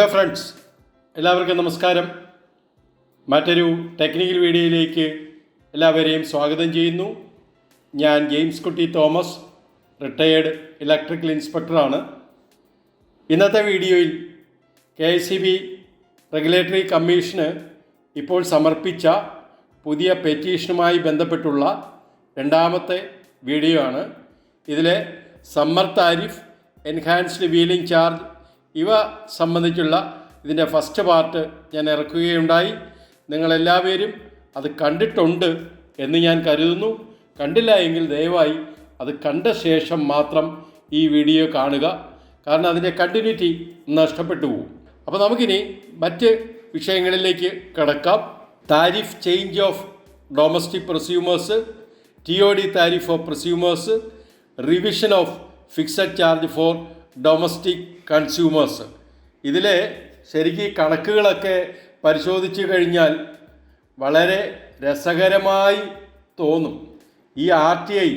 Hello friends എല്ലാവർക്കും നമസ്കാരം. മറ്റൊരു ടെക്നിക്കൽ വീഡിയോയിലേക്ക് എല്ലാവരെയും സ്വാഗതം ചെയ്യുന്നു. ഞാൻ ജെയിംസ് കുട്ടി തോമസ് റിട്ടയേർഡ് ഇലക്ട്രിക്കൽ ഇൻസ്പെക്ടറാണ് ഇന്നത്തെ വീഡിയോയിൽ കെ സി ബി റെഗുലേറ്ററി കമ്മീഷന് ഇപ്പോൾ സമർപ്പിച്ച പുതിയ പെറ്റീഷനുമായി ബന്ധപ്പെട്ടുള്ള രണ്ടാമത്തെ വീഡിയോ ആണ് ഇതിലെ summer tariff enhanced wheeling charge ഇവ സംബന്ധിച്ചുള്ള ഇതിന്റെ ഫസ്റ്റ് പാർട്ട് ഞാൻ ഇറക്കുകയുണ്ടായി. നിങ്ങളെല്ലാവരും അത് കണ്ടിട്ടുണ്ട് എന്ന് ഞാൻ കരുതുന്നു. കണ്ടില്ല എങ്കിൽ ദയവായി അത് കണ്ട ശേഷം മാത്രം ഈ വീഡിയോ കാണുക. കാരണം അതിന്റെ കണ്ടിന്യൂറ്റി നഷ്ടപ്പെട്ടു പോകും. അപ്പോൾ നമുക്കിനി മറ്റ് വിഷയങ്ങളിലേക്ക് കടക്കാം. Tariff change of domestic prosumers T O D tariff of prosumers revision of fixed charge for domestic consumers ഇതിലെ ശരിക്കും കണക്കുകളൊക്കെ പരിശോധിച്ച് കഴിഞ്ഞാൽ വളരെ രസകരമായി തോന്നും. ഈ R T I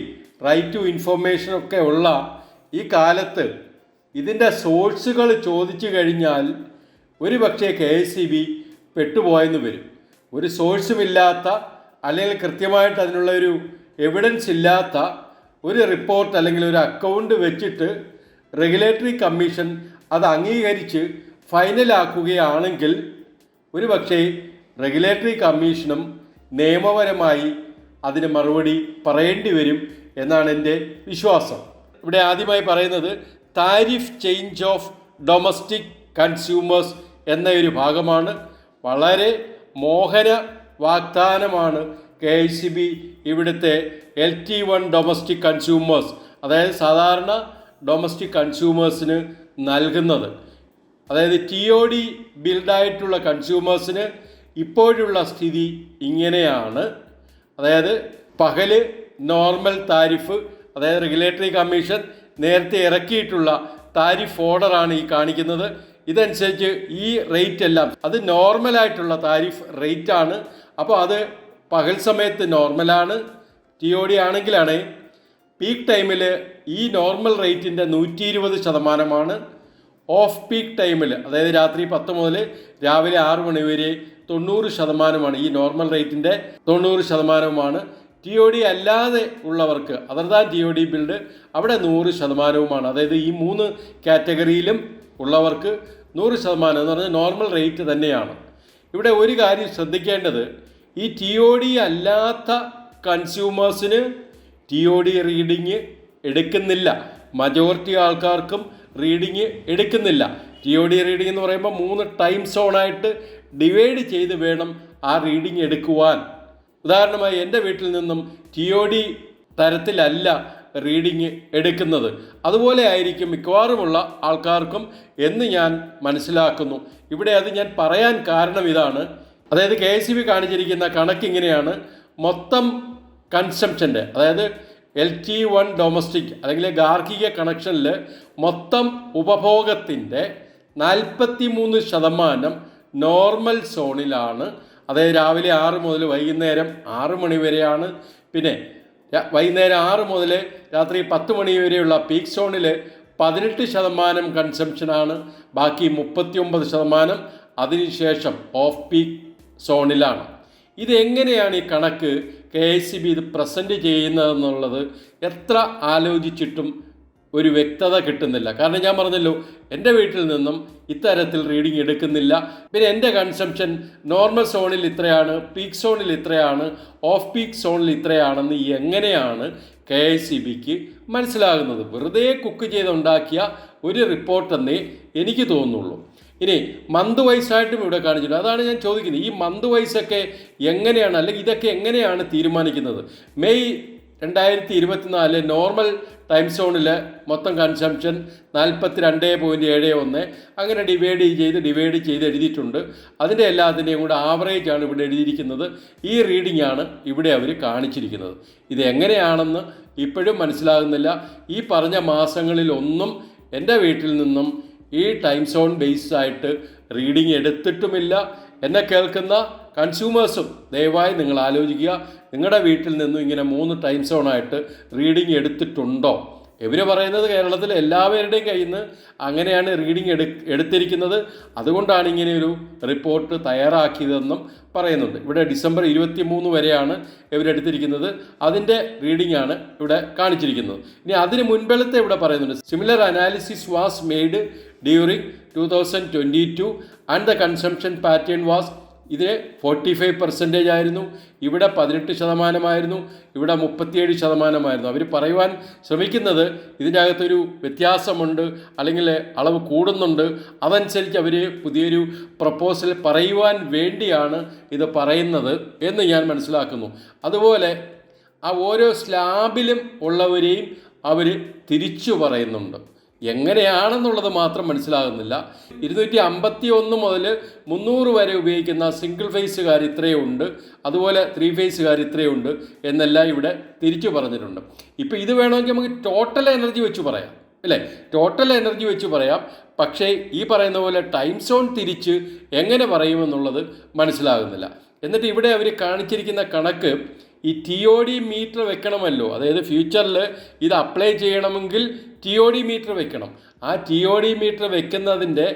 right to ഇൻഫർമേഷനൊക്കെ ഉള്ള ഈ കാലത്ത് ഇതിന്റെ സോഴ്സുകൾ ചോദിച്ചു കഴിഞ്ഞാൽ ഒരു പക്ഷേ കെ എസ് സി ബി പെട്ടുപോയെന്ന് വരും. ഒരു സോഴ്സുമില്ലാത്ത അല്ലെങ്കിൽ കൃത്യമായിട്ട് അതിനുള്ള ഒരു എവിഡൻസ് ഇല്ലാത്ത ഒരു റിപ്പോർട്ട് അല്ലെങ്കിൽ ഒരു അക്കൗണ്ട് വെച്ചിട്ട് റെഗുലേറ്ററി കമ്മീഷൻ അത് അംഗീകരിച്ച് ഫൈനലാക്കുകയാണെങ്കിൽ ഒരു പക്ഷേ റെഗുലേറ്ററി കമ്മീഷനും നിയമപരമായി അതിന് മറുപടി പറയേണ്ടി വരും എന്നാണ് എന്റെ വിശ്വാസം. ഇവിടെ ആദ്യമായി പറയുന്നത് tariff change of domestic consumers എന്ന ഒരു ഭാഗമാണ്. വളരെ മോഹന വാഗ്ദാനമാണ് കെ ഐ സി ബി ഇവിടുത്തെ L T one domestic consumers അതായത് സാധാരണ ഡൊമസ്റ്റിക് കൺസ്യൂമേഴ്സിന് നൽകുന്നത്. അതായത് ടി ഒ ഡി ബിൽഡായിട്ടുള്ള കൺസ്യൂമേഴ്സിന് ഇപ്പോഴുള്ള സ്ഥിതി ഇങ്ങനെയാണ്. അതായത് പകൽ നോർമൽ താരിഫ് അതായത് റെഗുലേറ്ററി കമ്മീഷൻ നേരത്തെ ഇറക്കിയിട്ടുള്ള താരിഫ് ഓർഡറാണ് ഈ കാണിക്കുന്നത്. ഇതനുസരിച്ച് ഈ റേറ്റ് എല്ലാം അത് നോർമലായിട്ടുള്ള താരിഫ് റേറ്റ് ആണ്. അപ്പോൾ അത് പകൽ സമയത്ത് നോർമലാണ് ടി ഒ ഡി ആണെങ്കിലാണ് പീക്ക് ടൈമിൽ ഈ നോർമൽ റേറ്റിന്റെ നൂറ്റി ഇരുപത് ശതമാനമാണ് ഓഫ് പീക്ക് ടൈമിൽ അതായത് രാത്രി പത്ത് മുതൽ രാവിലെ ആറ് മണി വരെ തൊണ്ണൂറ് ശതമാനമാണ് ഈ നോർമൽ റേറ്റിന്റെ തൊണ്ണൂറ് ശതമാനവുമാണ്. ടി ഒ ഡി അല്ലാതെ ഉള്ളവർക്ക് other than T O D billed അവിടെ നൂറ് ശതമാനവുമാണ്. അതായത് ഈ മൂന്ന് കാറ്റഗറിയിലും ഉള്ളവർക്ക് നൂറ് ശതമാനം എന്ന് പറഞ്ഞാൽ നോർമൽ റേറ്റ് തന്നെയാണ്. ഇവിടെ ഒരു കാര്യം ശ്രദ്ധിക്കേണ്ടത് ഈ ടി ഒ ഡി അല്ലാത്ത കൺസ്യൂമേഴ്സിന് ടി ഒ ഡി റീഡിങ് എടുക്കുന്നില്ല. മജോറിറ്റി ആൾക്കാർക്കും റീഡിങ് എടുക്കുന്നില്ല. ടി ഒ ഡി റീഡിംഗ് എന്ന് പറയുമ്പോൾ മൂന്ന് ടൈം സോണായിട്ട് ഡിവൈഡ് ചെയ്ത് വേണം ആ റീഡിംഗ് എടുക്കുവാൻ. ഉദാഹരണമായി എന്റെ വീട്ടിൽ നിന്നും ടി ഒ ഡി തരത്തിലല്ല റീഡിങ് എടുക്കുന്നത്. അതുപോലെ ആയിരിക്കും മിക്കവാറുമുള്ള ആൾക്കാർക്കും എന്ന് ഞാൻ മനസ്സിലാക്കുന്നു. ഇവിടെ അത് ഞാൻ പറയാൻ കാരണം ഇതാണ്. അതായത് കെ എസ് കാണിച്ചിരിക്കുന്ന കണക്ക് ഇങ്ങനെയാണ് മൊത്തം കൺസംഷന്റെ അതായത് എൽ ടി വൺ ഡൊമസ്റ്റിക് അല്ലെങ്കിൽ ഗാർഹിക കണക്ഷനിൽ മൊത്തം ഉപഭോഗത്തിന്റെ നാൽപ്പത്തി മൂന്ന് ശതമാനം നോർമൽ സോണിലാണ്. അതായത് രാവിലെ ആറ് മുതൽ വൈകുന്നേരം ആറ് മണി വരെയാണ്. പിന്നെ വൈകുന്നേരം ആറ് മുതൽ രാത്രി പത്ത് മണി വരെയുള്ള പീക്ക് സോണിൽ പതിനെട്ട് ശതമാനം കൺസംഷനാണ് ബാക്കി മുപ്പത്തി ഒമ്പത് ശതമാനം അതിനുശേഷം ഓഫ് പീക്ക് സോണിലാണ്. ഇതെങ്ങനെയാണ് ഈ കണക്ക് കെ എസ് സി ബി ഇത് പ്രസന്റ് ചെയ്യുന്നതെന്നുള്ളത് എത്ര ആലോചിച്ചിട്ടും ഒരു വ്യക്തത കിട്ടുന്നില്ല. കാരണം ഞാൻ പറഞ്ഞല്ലോ എന്റെ വീട്ടിൽ നിന്നും ഇത്തരത്തിൽ റീഡിംഗ് എടുക്കുന്നില്ല. പിന്നെ എന്റെ കൺസംഷൻ നോർമൽ സോണിൽ ഇത്രയാണ് പീക്ക് സോണിൽ ഇത്രയാണ് ഓഫ് പീക്ക് സോണിൽ ഇത്രയാണെന്ന് എങ്ങനെയാണ് കെ എസ് സി ബിക്ക് മനസ്സിലാകുന്നത്? വെറുതെ കുക്ക് ചെയ്തുണ്ടാക്കിയ ഒരു റിപ്പോർട്ടെന്നേ എനിക്ക് തോന്നുള്ളൂ. ഇനി മന്ത് വൈസായിട്ടും ഇവിടെ കാണിച്ചിട്ടുണ്ട്. അതാണ് ഞാൻ ചോദിക്കുന്നത്. ഈ മന്ത് വൈസൊക്കെ എങ്ങനെയാണ് അല്ലെങ്കിൽ ഇതൊക്കെ എങ്ങനെയാണ് തീരുമാനിക്കുന്നത്? മെയ് രണ്ടായിരത്തി ഇരുപത്തിനാല് നോർമൽ ടൈം സോണിൽ മൊത്തം കൺസംഷൻ നാൽപ്പത്തി രണ്ട് പോയിന്റ് ഏഴ് ഒന്ന്. അങ്ങനെ ഡിവൈഡ് ചെയ്ത് ഡിവൈഡ് ചെയ്ത് എഴുതിയിട്ടുണ്ട്. അതിന്റെ എല്ലാത്തിന്റെയും കൂടെ ആവറേജ് ആണ് ഇവിടെ എഴുതിയിരിക്കുന്നത്. ഈ റീഡിംഗ് ആണ് ഇവിടെ അവർ കാണിച്ചിരിക്കുന്നത്. ഇത് എങ്ങനെയാണെന്ന് ഇപ്പോഴും മനസ്സിലാകുന്നില്ല. ഈ പറഞ്ഞ മാസങ്ങളിലൊന്നും എന്റെ വീട്ടിൽ നിന്നും ഈ ടൈം സോൺ ബേസ്ഡ് ആയിട്ട് റീഡിംഗ് എടുത്തിട്ടുമില്ല. എന്നെ കേൾക്കുന്ന കൺസ്യൂമേഴ്സും ദയവായി നിങ്ങൾ ആലോചിക്കുക. നിങ്ങളുടെ വീട്ടിൽ നിന്നും ഇങ്ങനെ മൂന്ന് ടൈം സോണായിട്ട് റീഡിംഗ് എടുത്തിട്ടുണ്ടോ? ഇവർ പറയുന്നത് കേരളത്തിലെ എല്ലാവരുടെയും കയ്യിൽ നിന്ന് അങ്ങനെയാണ് റീഡിംഗ് എടു എടുത്തിരിക്കുന്നത്. അതുകൊണ്ടാണ് ഇങ്ങനെ ഒരു റിപ്പോർട്ട് തയ്യാറാക്കിയതെന്നും പറയുന്നുണ്ട്. ഇവിടെ ഡിസംബർ ഇരുപത്തി മൂന്ന് വരെയാണ് ഇവരെടുത്തിരിക്കുന്നത് അതിന്റെ റീഡിംഗ് ആണ് ഇവിടെ കാണിച്ചിരിക്കുന്നത്. ഇനി അതിന് മുൻപലത്തെ ഇവിടെ പറയുന്നുണ്ട്. Similar analysis was made during two thousand twenty two and the consumption pattern was ഇതിന് ഫോർട്ടി ഫൈവ് പെർസെന്റേജ് ആയിരുന്നു ഇവിടെ പതിനെട്ട് ശതമാനമായിരുന്നു ഇവിടെ മുപ്പത്തിയേഴ് ശതമാനമായിരുന്നു. അവർ പറയുവാൻ ശ്രമിക്കുന്നത് ഇതിന്റെ അകത്തൊരു വ്യത്യാസമുണ്ട് അല്ലെങ്കിൽ അളവ് കൂടുന്നുണ്ട് അതനുസരിച്ച് അവർ പുതിയൊരു പ്രപ്പോസൽ പറയുവാൻ വേണ്ടിയാണ് ഇത് പറയുന്നത് എന്ന് ഞാൻ മനസ്സിലാക്കുന്നു. അതുപോലെ ആ ഓരോ സ്ലാബിലും ഉള്ളവരെയും അവർ തിരിച്ചു പറയുന്നുണ്ട്. എങ്ങനെയാണെന്നുള്ളത് മാത്രം മനസ്സിലാകുന്നില്ല. ഇരുന്നൂറ്റി അമ്പത്തി ഒന്ന് മുതൽ മുന്നൂറ് വരെ ഉപയോഗിക്കുന്ന സിംഗിൾ ഫേസുകാർ ഇത്രയുണ്ട് അതുപോലെ ത്രീ ഫേസുകാർ ഇത്രയുണ്ട് എന്നെല്ലാം ഇവിടെ തിരിച്ചു പറഞ്ഞിട്ടുണ്ട്. ഇപ്പോൾ ഇത് വേണമെങ്കിൽ നമുക്ക് ടോട്ടൽ എനർജി വെച്ച് പറയാം. അല്ലേ? ടോട്ടൽ എനർജി വെച്ച് പറയാം. പക്ഷേ ഈ പറയുന്ന പോലെ ടൈം സോൺ തിരിച്ച് എങ്ങനെ പറയുമെന്നുള്ളത് മനസ്സിലാകുന്നില്ല. എന്നിട്ട് ഇവിടെ അവർ കാണിച്ചിരിക്കുന്ന കണക്ക് ഈ ടി ഒ ഡി മീറ്റർ വെക്കണമല്ലോ. അതായത് ഫ്യൂച്ചറിൽ ഇത് അപ്ലൈ ചെയ്യണമെങ്കിൽ ടി ഒ ഡി മീറ്റർ വെക്കണം. ആ ടി ഒ ഡി മീറ്റർ വെക്കുന്നതിന്റെ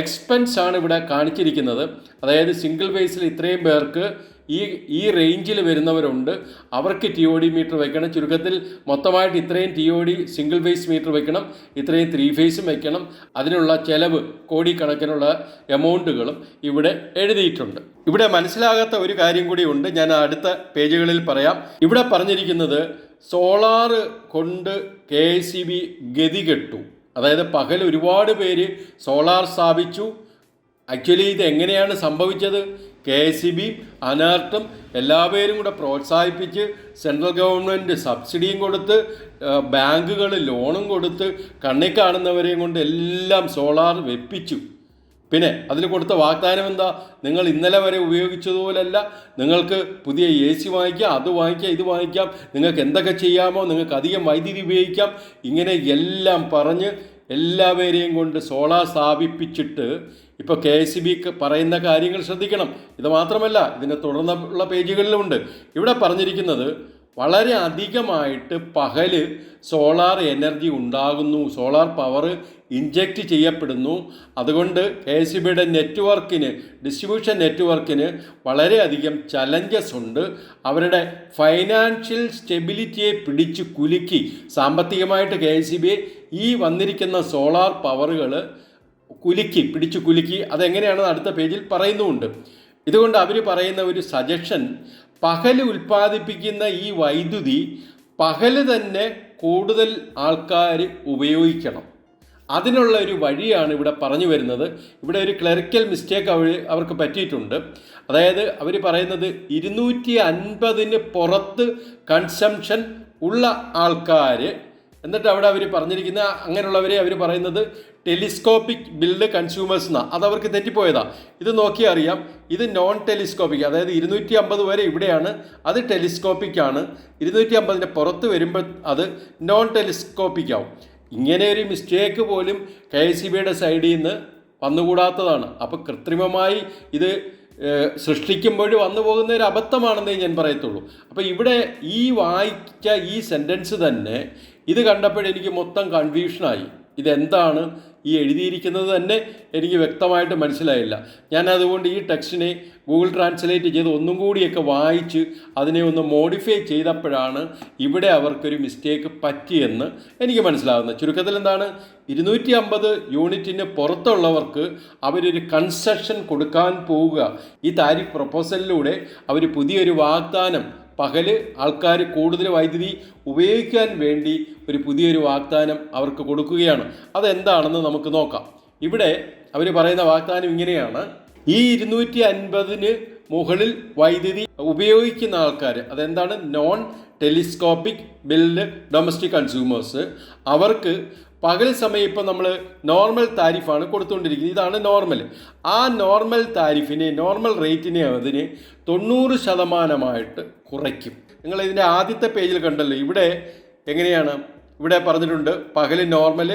എക്സ്പെൻസ് ആണ് ഇവിടെ കാണിച്ചിരിക്കുന്നത്. അതായത് സിംഗിൾ ബേസിൽ ഇത്രയും പേർക്ക് ഈ ഈ റേഞ്ചിൽ വരുന്നവരുണ്ട്. അവർക്ക് ടി ഒ ഡി മീറ്റർ വെക്കണം. ചുരുക്കത്തിൽ മൊത്തമായിട്ട് ഇത്രയും T O D single phase meter വെക്കണം. ഇത്രയും ത്രീ ഫേസും വെക്കണം. അതിനുള്ള ചെലവ് കോടിക്കണക്കിനുള്ള എമൗണ്ടുകളും ഇവിടെ എഴുതിയിട്ടുണ്ട്. ഇവിടെ മനസ്സിലാകാത്ത ഒരു കാര്യം കൂടി ഉണ്ട്. ഞാൻ അടുത്ത പേജുകളിൽ പറയാം. ഇവിടെ പറഞ്ഞിരിക്കുന്നത് സോളാർ കൊണ്ട് കെ എസ് സി ബി അതായത് പകൽ ഒരുപാട് പേര് സോളാർ സ്ഥാപിച്ചു. ആക്ച്വലി ഇത് എങ്ങനെയാണ് സംഭവിച്ചത്? കെ സി ബി അനർട്ടും എല്ലാവരും കൂടെ പ്രോത്സാഹിപ്പിച്ച് സെൻട്രൽ ഗവൺമെന്റ് സബ്സിഡിയും കൊടുത്ത് ബാങ്കുകൾ ലോണും കൊടുത്ത് കണ്ണി കാണുന്നവരെയും കൊണ്ട് എല്ലാം സോളാർ വെപ്പിച്ചു. പിന്നെ അതിൽ കൊടുത്ത വാഗ്ദാനം എന്താ? നിങ്ങൾ ഇന്നലെ വരെ ഉപയോഗിച്ചതുപോലല്ല. നിങ്ങൾക്ക് പുതിയ എ സി വാങ്ങിക്കാം അത് വാങ്ങിക്കാം ഇത് വാങ്ങിക്കാം. നിങ്ങൾക്ക് എന്തൊക്കെ ചെയ്യാമോ നിങ്ങൾക്ക് അധികം വൈദ്യുതി ഉപയോഗിക്കാം. ഇങ്ങനെ എല്ലാം പറഞ്ഞ് എല്ലാവരെയും കൊണ്ട് സോളാർ സ്ഥാപിപ്പിച്ചിട്ട് ഇപ്പോൾ കെ എസ് ബി പറയുന്ന കാര്യങ്ങൾ ശ്രദ്ധിക്കണം. ഇത് മാത്രമല്ല ഇതിന് തുടർന്നുള്ള പേജുകളിലുമുണ്ട്. ഇവിടെ പറഞ്ഞിരിക്കുന്നത് വളരെ അധികമായിട്ട് പകൽ സോളാർ എനർജി ഉണ്ടാകുന്നു സോളാർ പവർ ഇഞ്ചക്റ്റ് ചെയ്യപ്പെടുന്നു. അതുകൊണ്ട് കെ എസ് ബിയുടെ നെറ്റ്വർക്കിന് ഡിസ്ട്രിബ്യൂഷൻ നെറ്റ്വർക്കിന് വളരെയധികം ചലഞ്ചസ് ഉണ്ട്. അവരുടെ ഫൈനാൻഷ്യൽ സ്റ്റെബിലിറ്റിയെ പിടിച്ചു കുലുക്കി സാമ്പത്തികമായിട്ട് കെ എസ് ബി ഈ വന്നിരിക്കുന്ന സോളാർ പവറുകൾ കുലുക്കി പിടിച്ചു കുലുക്കി അതെങ്ങനെയാണെന്ന് അടുത്ത പേജിൽ പറയുന്നുമുണ്ട് ഇതുകൊണ്ട് അവർ പറയുന്ന ഒരു സജഷൻ പകൽ ഉൽപ്പാദിപ്പിക്കുന്ന ഈ വൈദ്യുതി പകൽ തന്നെ കൂടുതൽ ആൾക്കാർ ഉപയോഗിക്കണം. അതിനുള്ള ഒരു വഴിയാണ് ഇവിടെ പറഞ്ഞു വരുന്നത്. ഇവിടെ ഒരു ക്ലറിക്കൽ മിസ്റ്റേക്ക് അവർ അവർക്ക് പറ്റിയിട്ടുണ്ട്. അതായത് അവർ പറയുന്നത് ഇരുന്നൂറ്റി അൻപതിന് പുറത്ത് കൺസംഷൻ ഉള്ള ആൾക്കാർ എന്നിട്ട് അവിടെ അവർ പറഞ്ഞിരിക്കുന്ന അങ്ങനെയുള്ളവരെ അവർ പറയുന്നത് ടെലിസ്കോപ്പിക് ബിൽഡ് കൺസ്യൂമേഴ്സ് എന്നാണ് അത് അവർക്ക് തെറ്റിപ്പോയതാ. ഇത് നോക്കിയാൽ അറിയാം ഇത് നോൺ ടെലിസ്കോപ്പിക് അതായത് ഇരുന്നൂറ്റി അമ്പത് വരെ ഇവിടെയാണ് അത് ടെലിസ്കോപ്പിക് ആണ്. ഇരുന്നൂറ്റി അമ്പതിന്റെ പുറത്ത് വരുമ്പോൾ അത് നോൺ ടെലിസ്കോപ്പിക് ആവും. ഇങ്ങനെ ഒരു മിസ്റ്റേക്ക് പോലും കെ എസ് സി ബിയുടെ സൈഡിൽ നിന്ന് വന്നുകൂടാത്തതാണ്. അപ്പോൾ കൃത്രിമമായി ഇത് സൃഷ്ടിക്കുമ്പോൾ വന്നു പോകുന്ന ഒരു അബദ്ധമാണെന്നേ ഞാൻ പറയത്തുള്ളൂ. അപ്പോൾ ഇവിടെ ഈ വായിച്ച ഈ സെന്റൻസ് തന്നെ ഇത് കണ്ടപ്പോൾ എനിക്ക് മൊത്തം കൺഫ്യൂഷനായി ഇതെന്താണ്? ഈ എഴുതിയിരിക്കുന്നത് തന്നെ എനിക്ക് വ്യക്തമായിട്ട് മനസ്സിലായില്ല. ഞാൻ അതുകൊണ്ട് ഈ ടെക്സ്റ്റിനെ ഗൂഗിൾ ട്രാൻസ്ലേറ്റ് ചെയ്ത് ഒന്നും കൂടിയൊക്കെ വായിച്ച് അതിനെ ഒന്ന് മോഡിഫൈ ചെയ്തപ്പോഴാണ് ഇവിടെ അവർക്കൊരു മിസ്റ്റേക്ക് പറ്റിയെന്ന് എനിക്ക് മനസ്സിലാകുന്നത് ചുരുക്കത്തിൽ എന്താണ്? ഇരുന്നൂറ്റി അമ്പത് യൂണിറ്റിന് പുറത്തുള്ളവർക്ക് അവരൊരു കൺസെഷൻ കൊടുക്കാൻ പോവുക. ഈ താരിഫ് പ്രപ്പോസലിലൂടെ അവർ പുതിയൊരു വാഗ്ദാനം പകൽ ആൾക്കാർ കൂടുതൽ വൈദ്യുതി ഉപയോഗിക്കാൻ വേണ്ടി ഒരു പുതിയൊരു വാഗ്ദാനം അവർക്ക് കൊടുക്കുകയാണ്. അതെന്താണെന്ന് നമുക്ക് നോക്കാം. ഇവിടെ അവർ പറയുന്ന വാഗ്ദാനം ഇങ്ങനെയാണ്. ഈ ഇരുന്നൂറ്റി അൻപതിന് മുകളിൽ വൈദ്യുതി ഉപയോഗിക്കുന്ന ആൾക്കാർ അതെന്താണ്? Non telescopic billed domestic consumers അവർക്ക് പകൽ സമയം ഇപ്പം നമ്മൾ നോർമൽ താരിഫാണ് കൊടുത്തുകൊണ്ടിരിക്കുന്നത് ഇതാണ് നോർമൽ ആ നോർമൽ താരിഫിനെ നോർമൽ റേറ്റിനെ അതിന് തൊണ്ണൂറ് ശതമാനമായിട്ട് കുറയ്ക്കും. നിങ്ങൾ ഇതിന്റെ ആദ്യത്തെ പേജിൽ കണ്ടല്ലോ. ഇവിടെ എങ്ങനെയാണ്? ഇവിടെ പറഞ്ഞിട്ടുണ്ട് പകൽ നോർമൽ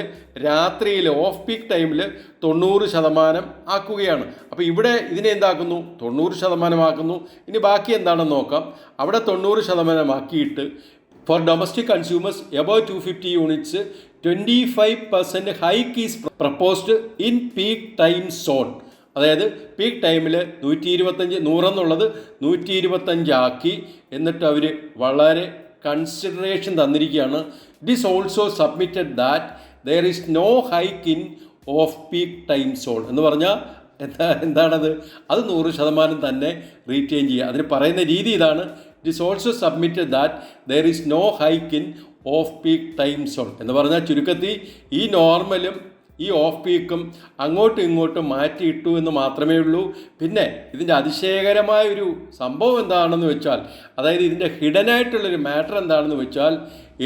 രാത്രിയിൽ ഓഫ് പീക്ക് ടൈമിൽ തൊണ്ണൂറ് ശതമാനം ആക്കുകയാണ്. അപ്പോൾ ഇവിടെ ഇതിനെ എന്താക്കുന്നു? തൊണ്ണൂറ് ശതമാനമാക്കുന്നു. ഇനി ബാക്കി എന്താണെന്ന് നോക്കാം. അവിടെ തൊണ്ണൂറ് ശതമാനമാക്കിയിട്ട് for domestic consumers above two fifty units twenty five percent hike is proposed in peak time zone അതായത് പീക്ക് ടൈമിൽ നൂറ്റി ഇരുപത്തഞ്ച് നൂറെന്നുള്ളത് നൂറ്റി ഇരുപത്തഞ്ചാക്കി എന്നിട്ട് അവർ വളരെ കൺസിഡറേഷൻ തന്നിരിക്കുകയാണ്. This also submitted that there is no hike in off peak time zone എന്ന് പറഞ്ഞാൽ എന്താ എന്താണത്? അത് നൂറ് ശതമാനം തന്നെ റീറ്റെയിൻ ചെയ്യുക. അതിന് പറയുന്ന രീതി ഇതാണ്. It is also submitted that there is no hike in off peak time zone എന്ന് പറഞ്ഞാൽ ചുരുക്കത്തിൽ ഈ നോർമലും ഈ ഓഫ് പീക്കും അങ്ങോട്ടും ഇങ്ങോട്ടും മാറ്റിയിട്ടു എന്ന് മാത്രമേ ഉള്ളൂ. പിന്നെ ഇതിന്റെ അതിശയകരമായ ഒരു സംഭവം എന്താണെന്ന് വെച്ചാൽ അതായത് ഇതിന്റെ ഹിഡനായിട്ടുള്ളൊരു മാറ്റർ എന്താണെന്ന് വെച്ചാൽ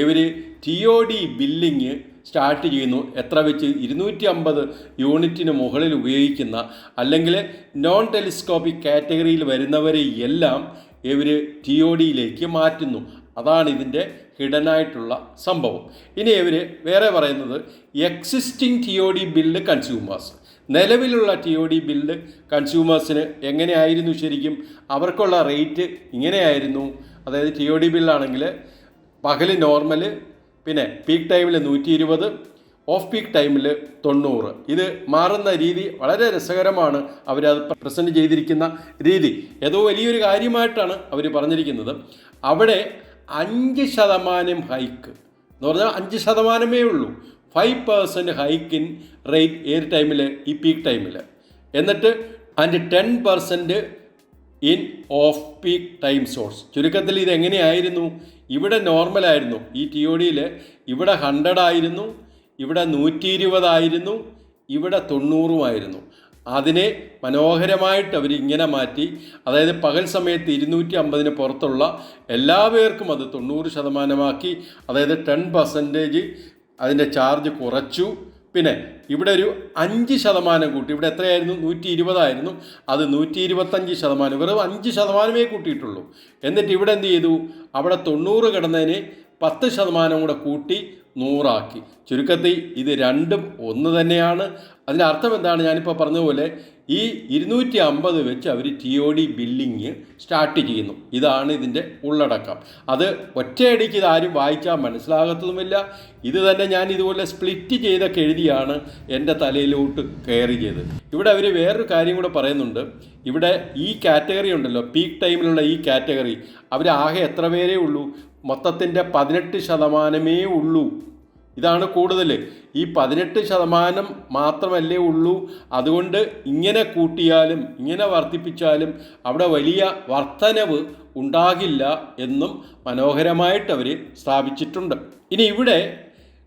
ഇവർ T O D billing start ചെയ്യുന്നു. എത്ര വെച്ച്? ഇരുന്നൂറ്റി അമ്പത് യൂണിറ്റിന് മുകളിൽ ഉപയോഗിക്കുന്ന അല്ലെങ്കിൽ നോൺ ടെലിസ്കോപ്പിക് കാറ്റഗറിയിൽ വരുന്നവരെ എല്ലാം ഇവർ ടി ഒ ഡിയിലേക്ക് മാറ്റുന്നു. അതാണ് ഇതിന്റെ ഹിഡനായിട്ടുള്ള സംഭവം. ഇനി ഇവർ വേറെ പറയുന്നത് existing T O D bill consumers നിലവിലുള്ള ടി ഒ ഡി ബില്ല് കൺസ്യൂമേഴ്സിന് എങ്ങനെയായിരുന്നു ശരിക്കും? അവർക്കുള്ള റേറ്റ് ഇങ്ങനെയായിരുന്നു. അതായത് ടി ഒ ഡി ബില്ലാണെങ്കിൽ പകൽ നോർമൽ പിന്നെ പീക്ക് ടൈമിൽ നൂറ്റി ഇരുപത് ഓഫ് പീക്ക് ടൈമിൽ തൊണ്ണൂറ്. ഇത് മാറുന്ന രീതി വളരെ രസകരമാണ് അവരത് പ്രസന്റ് ചെയ്തിരിക്കുന്ന രീതി. ഏതോ വലിയൊരു കാര്യമായിട്ടാണ് അവർ പറഞ്ഞിരിക്കുന്നത്. അവിടെ അഞ്ച് ശതമാനം ഹൈക്ക്. എന്ന് പറഞ്ഞാൽ അഞ്ച് ശതമാനമേ ഉള്ളൂ. Five percent hike in rate ഏത് ടൈമിൽ ഈ പീക്ക് ടൈമിൽ എന്നിട്ട് and ten percent in off peak time source ചുരുക്കത്തിൽ ഇത് എങ്ങനെയായിരുന്നു? ഇവിടെ നോർമലായിരുന്നു ഈ ടി ഒ ഡിയിൽ ഇവിടെ ഹൺഡ്രഡ് ആയിരുന്നു. ഇവിടെ നൂറ്റി ഇരുപതായിരുന്നു ഇവിടെ തൊണ്ണൂറുമായിരുന്നു അതിനെ മനോഹരമായിട്ട് അവർ ഇങ്ങനെ മാറ്റി അതായത് പകൽ സമയത്ത് ഇരുന്നൂറ്റി അമ്പതിന് പുറത്തുള്ള എല്ലാ പേർക്കും അത് തൊണ്ണൂറ് ശതമാനമാക്കി അതായത് ടെൻ പെർസെന്റേജ് അതിന്റെ ചാർജ് കുറച്ചു. പിന്നെ ഇവിടെ ഒരു അഞ്ച് ശതമാനം കൂട്ടി ഇവിടെ എത്രയായിരുന്നു? നൂറ്റി ഇരുപതായിരുന്നു അത് നൂറ്റി ഇരുപത്തഞ്ച് ശതമാനം വെറും അഞ്ച് ശതമാനമേ കൂട്ടിയിട്ടുള്ളൂ. എന്നിട്ട് ഇവിടെ എന്ത് ചെയ്തു? അവിടെ തൊണ്ണൂറ് കിടന്നതിന് പത്ത് ശതമാനം കൂടെ കൂട്ടി നൂറാക്കി. ചുരുക്കത്തിൽ ഇത് രണ്ടും ഒന്ന് തന്നെയാണ്. അതിന്റെ അർത്ഥം എന്താണ്? ഞാനിപ്പോൾ പറഞ്ഞതുപോലെ ഈ ഇരുന്നൂറ്റി അമ്പത് വെച്ച് അവർ T O D billing start ചെയ്യുന്നു. ഇതാണ് ഇതിന്റെ ഉള്ളടക്കം. അത് ഒറ്റയടിക്ക് ഇതാരും വായിച്ചാൽ മനസ്സിലാകത്തതുമില്ല ഇത് തന്നെ ഞാൻ ഇതുപോലെ സ്പ്ലിറ്റ് ചെയ്തൊക്കെ എഴുതിയാണ് എന്റെ തലയിലോട്ട് കയറി ചെയ്ത് ഇവിടെ അവർ വേറൊരു കാര്യം കൂടെ പറയുന്നുണ്ട്. ഇവിടെ ഈ കാറ്റഗറി ഉണ്ടല്ലോ പീക്ക് ടൈമിലുള്ള ഈ കാറ്റഗറി അവർ ആകെ എത്ര പേരേ ഉള്ളൂ? മൊത്തത്തിന്റെ പതിനെട്ട് ശതമാനമേ ഉള്ളൂ. ഇതാണ് കൂടുതൽ ഈ പതിനെട്ട് ശതമാനം മാത്രമല്ലേ ഉള്ളൂ. അതുകൊണ്ട് ഇങ്ങനെ കൂട്ടിയാലും ഇങ്ങനെ വർദ്ധിപ്പിച്ചാലും അവിടെ വലിയ വർധനവ് ഉണ്ടാകില്ല എന്നും മനോഹരമായിട്ട് അവർ സ്ഥാപിച്ചിട്ടുണ്ട്. ഇനി ഇവിടെ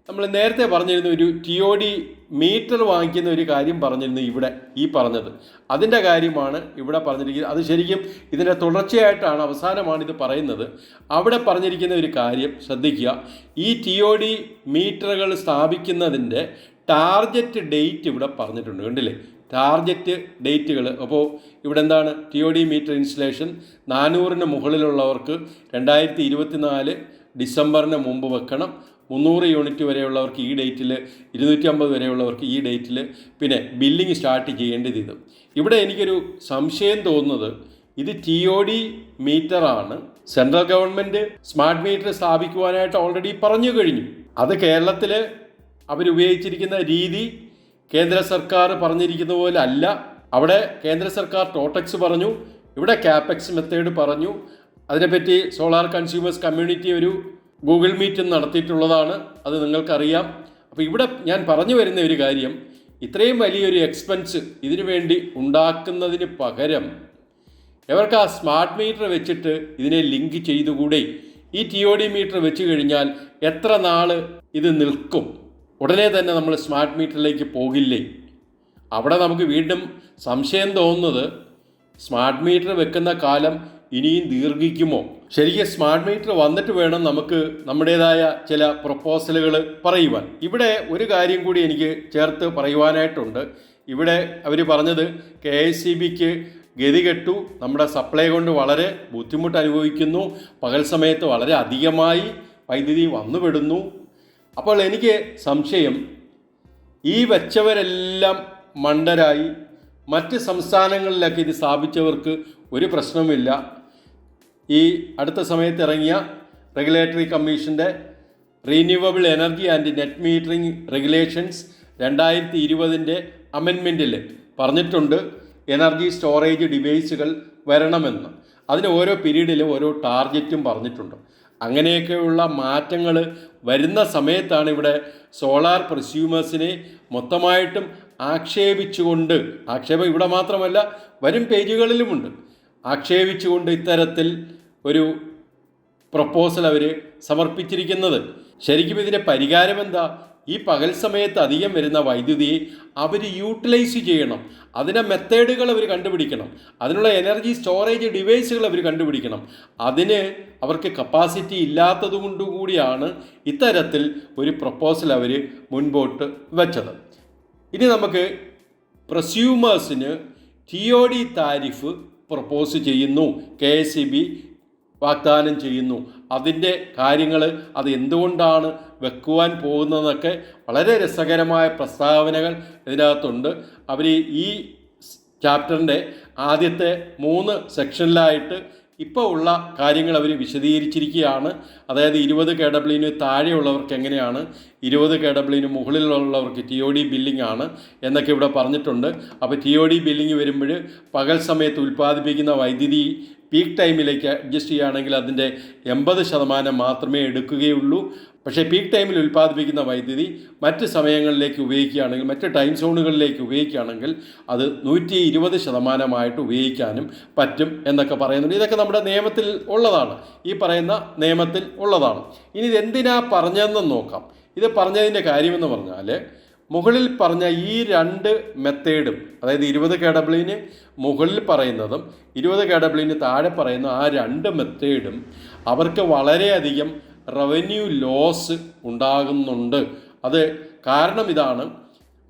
നമ്മൾ നേരത്തെ പറഞ്ഞിരുന്ന ഒരു ടി ഒ ഡി മീറ്റർ വാങ്ങിക്കുന്ന ഒരു കാര്യം പറഞ്ഞിരുന്നു ഇവിടെ ഈ പറഞ്ഞത്. അതിന്റെ കാര്യമാണ് ഇവിടെ പറഞ്ഞിരിക്കുന്നത്. അത് ശരിക്കും ഇതിന്റെ തുടർച്ചയായിട്ടാണ് അവസാനമാണ് ഇത് പറയുന്നത്. അവിടെ പറഞ്ഞിരിക്കുന്ന ഒരു കാര്യം ശ്രദ്ധിക്കുക. ഈ ടി ഒ ഡി മീറ്ററുകൾ സ്ഥാപിക്കുന്നതിന്റെ ടാർഗറ്റ് ഡേറ്റ് ഇവിടെ പറഞ്ഞിട്ടുണ്ട്. കണ്ടില്ലേ? ടാർഗറ്റ് ഡേറ്റുകൾ അപ്പോൾ ഇവിടെ എന്താണ്? T O D meter installation നാനൂറിന് മുകളിലുള്ളവർക്ക് രണ്ടായിരത്തി ഇരുപത്തിനാല് ഡിസംബറിന് മുമ്പ് വെക്കണം. മുന്നൂറ് യൂണിറ്റ് വരെയുള്ളവർക്ക് ഈ ഡേറ്റിൽ ഇരുന്നൂറ്റി അമ്പത് വരെയുള്ളവർക്ക് ഈ ഡേറ്റിൽ പിന്നെ ബില്ലിംഗ് സ്റ്റാർട്ട് ചെയ്യേണ്ടത് ഇത് ഇവിടെ എനിക്കൊരു സംശയം തോന്നുന്നത് ഇത് ടി ഒ ഡി മീറ്ററാണ്. സെൻട്രൽ ഗവൺമെന്റ് സ്മാർട്ട് മീറ്റർ സ്ഥാപിക്കുവാനായിട്ട് ഓൾറെഡി പറഞ്ഞു കഴിഞ്ഞു. അത് കേരളത്തിൽ അവരുപയോഗിച്ചിരിക്കുന്ന രീതി കേന്ദ്ര സർക്കാർ പറഞ്ഞിരിക്കുന്ന പോലെ അല്ല. അവിടെ കേന്ദ്ര സർക്കാർ ടോട്ടക്സ് പറഞ്ഞു ഇവിടെ ക്യാപെക്സ് മെത്തേഡ് പറഞ്ഞു. അതിനെപ്പറ്റി സോളാർ കൺസ്യൂമേഴ്സ് കമ്മ്യൂണിറ്റി ഒരു ഗൂഗിൾ മീറ്റ് നടത്തിയിട്ടുള്ളതാണ് അത് നിങ്ങൾക്കറിയാം. അപ്പോൾ ഇവിടെ ഞാൻ പറഞ്ഞു വരുന്ന ഒരു കാര്യം ഇത്രയും വലിയൊരു എക്സ്പെൻസ് ഇതിനു വേണ്ടി ഉണ്ടാക്കുന്നതിന് പകരം ഇവർക്ക് ആ സ്മാർട്ട് മീറ്റർ വെച്ചിട്ട് ഇതിനെ ലിങ്ക് ചെയ്തുകൂടെ? ഈ ടി ഒ ഡി മീറ്റർ വെച്ച് കഴിഞ്ഞാൽ എത്ര നാൾ ഇത് നിൽക്കും? ഉടനെ തന്നെ നമ്മൾ സ്മാർട്ട് മീറ്ററിലേക്ക് പോകില്ലേ? അവിടെ നമുക്ക് വീണ്ടും സംശയം തോന്നുന്നത് സ്മാർട്ട് മീറ്റർ വെക്കുന്ന കാലം ഇനിയും ദീർഘിക്കുമോ? ശരിക്കും സ്മാർട്ട് മീറ്റർ വന്നിട്ട് വേണം നമുക്ക് നമ്മുടേതായ ചില പ്രപ്പോസലുകൾ പറയുവാൻ. ഇവിടെ ഒരു കാര്യം കൂടി എനിക്ക് ചേർത്ത് പറയുവാനായിട്ടുണ്ട്. ഇവിടെ അവർ പറഞ്ഞത് കെ എസ് സി ബിക്ക് ഗതികെട്ടു നമ്മുടെ സപ്ലൈ കൊണ്ട് വളരെ ബുദ്ധിമുട്ട് അനുഭവിക്കുന്നു. പകൽ സമയത്ത് വളരെ അധികമായി വൈദ്യുതി വന്നുപെടുന്നു അപ്പോൾ എനിക്ക് സംശയം ഈ വെച്ചവരെല്ലാം മണ്ടരായി മറ്റ് സംസ്ഥാനങ്ങളിലൊക്കെ ഇത് സ്ഥാപിച്ചവർക്ക് ഒരു പ്രശ്നവുമില്ല. ഈ അടുത്ത സമയത്ത് ഇറങ്ങിയ റെഗുലേറ്ററി കമ്മീഷന്റെ renewable energy and net metering regulations രണ്ടായിരത്തി ഇരുപതിന്റെ അമെൻമെന്റിൽ പറഞ്ഞിട്ടുണ്ട് എനർജി സ്റ്റോറേജ് ഡിവൈസുകൾ വരണമെന്ന്. അതിന് ഓരോ പീരീഡിലും ഓരോ ടാർഗറ്റും പറഞ്ഞിട്ടുണ്ട്. അങ്ങനെയൊക്കെയുള്ള മാറ്റങ്ങൾ വരുന്ന സമയത്താണ് ഇവിടെ സോളാർ പ്രസ്യൂമേഴ്സിനെ മൊത്തമായിട്ടും ആക്ഷേപിച്ചുകൊണ്ട് ആക്ഷേപം ഇവിടെ മാത്രമല്ല വരും പേജുകളിലുമുണ്ട് ആക്ഷേപിച്ചുകൊണ്ട് ഇത്തരത്തിൽ ഒരു പ്രപ്പോസൽ അവർ സമർപ്പിച്ചിരിക്കുന്നത്. ശരിക്കും ഇതിന്റെ പരിഹാരം എന്താ ഈ പകൽ സമയത്ത് അധികം വരുന്ന വൈദ്യുതിയെ അവർ യൂട്ടിലൈസ് ചെയ്യണം. അതിന്റെ മെത്തേഡുകൾ അവർ കണ്ടുപിടിക്കണം. അതിനുള്ള എനർജി സ്റ്റോറേജ് ഡിവൈസുകൾ അവർ കണ്ടുപിടിക്കണം. അതിന് അവർക്ക് കപ്പാസിറ്റി ഇല്ലാത്തത് കൊണ്ടുകൂടിയാണ് ഇത്തരത്തിൽ ഒരു പ്രപ്പോസൽ അവർ മുൻപോട്ട് വെച്ചത്. ഇനി നമുക്ക് പ്രസ്യൂമേഴ്സിന് T O D tariff propose ചെയ്യുന്നു കെ എസ് ബി വാഗ്ദാനം ചെയ്യുന്നു. അതിന്റെ കാര്യങ്ങൾ അത് എന്തുകൊണ്ടാണ് വെക്കുവാൻ പോകുന്നതെന്നൊക്കെ വളരെ രസകരമായ പ്രസ്താവനകൾ ഇതിനകത്തുണ്ട്. അവർ ഈ ചാപ്റ്ററിന്റെ ആദ്യത്തെ മൂന്ന് സെക്ഷനിലായിട്ട് ഇപ്പോൾ ഉള്ള കാര്യങ്ങൾ അവർ വിശദീകരിച്ചിരിക്കുകയാണ്. അതായത് ഇരുപത് കെ ഡബ്ല്യുവിന് താഴെയുള്ളവർക്ക് എങ്ങനെയാണ്? ഇരുപത് കെ ഡബ്ല്യുവിന് മുകളിലുള്ളവർക്ക് ടി ഒ ഡി ബില്ലിംഗ് ആണ് എന്നൊക്കെ ഇവിടെ പറഞ്ഞിട്ടുണ്ട്. അപ്പോൾ ടി ഒ ഡി ബില്ലിംഗ് വരുമ്പോൾ പകൽ സമയത്ത് ഉൽപ്പാദിപ്പിക്കുന്ന വൈദ്യുതി പീക്ക് ടൈമിലേക്ക് അഡ്ജസ്റ്റ് ചെയ്യുകയാണെങ്കിൽ അതിന്റെ എൺപത് ശതമാനം മാത്രമേ എടുക്കുകയുള്ളൂ. പക്ഷേ പീക്ക് ടൈമിൽ ഉൽപ്പാദിപ്പിക്കുന്ന വൈദ്യുതി മറ്റ് സമയങ്ങളിലേക്ക് ഉപയോഗിക്കുകയാണെങ്കിൽ മറ്റ് ടൈം സോണുകളിലേക്ക് ഉപയോഗിക്കുകയാണെങ്കിൽ അത് നൂറ്റി ഇരുപത് ശതമാനമായിട്ട് ഉപയോഗിക്കാനും പറ്റും എന്നൊക്കെ പറയുന്നുണ്ട്. ഇതൊക്കെ നമ്മുടെ നിയമത്തിൽ ഉള്ളതാണ്. ഈ പറയുന്ന നിയമത്തിൽ ഉള്ളതാണ്. ഇനി ഇതെന്തിനാ പറഞ്ഞതെന്ന് നോക്കാം. ഇത് പറഞ്ഞതിന്റെ കാര്യമെന്ന് പറഞ്ഞാൽ മുകളിൽ പറഞ്ഞ ഈ രണ്ട് മെത്തേഡും അതായത് ഇരുപത് കെ ഡബ്ല്യുവിന് മുകളിൽ പറയുന്നതും ഇരുപത് കെ ഡബ്ല്യുവിന് താഴെ പറയുന്ന ആ രണ്ട് മെത്തേഡും അവർക്ക് വളരെയധികം റവന്യൂ ലോസ് ഉണ്ടാകുന്നുണ്ട്. അത് കാരണം ഇതാണ്.